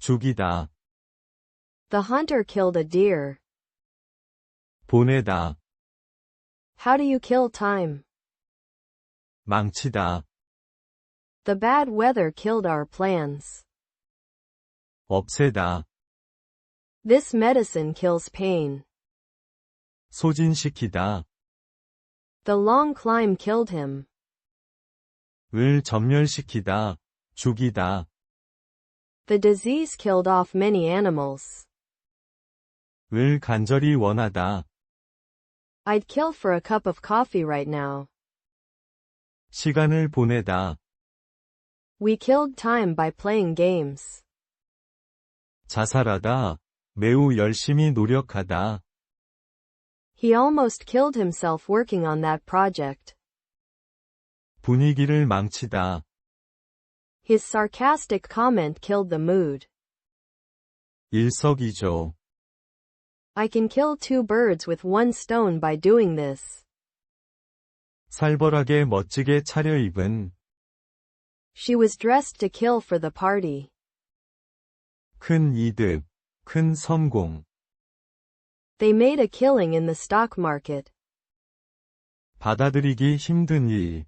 죽이다, The hunter killed a deer. 보내다, How do you kill time? 망치다, The bad weather killed our plans. 없애다, This medicine kills pain. 소진시키다, The long climb killed him. 을 전멸시키다, 죽이다, The disease killed off many animals. 을 간절히 원하다, I'd kill for a cup of coffee right now. 시간을 보내다, We killed time by playing games. 자살하다, 매우 열심히 노력하다, He almost killed himself working on that project. 분위기를 망치다, His sarcastic comment killed the mood. 일석이조, I can kill two birds with one stone by doing this. 살벌하게 멋지게 차려입은, She was dressed to kill for the party. 큰 이득, 큰 성공, They made a killing in the stock market. 받아들이기 힘든 일,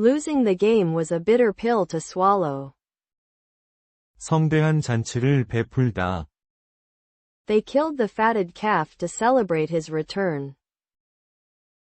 Losing the game was a bitter pill to swallow. 성대한 잔치를 베풀다, They killed the fatted calf to celebrate his return.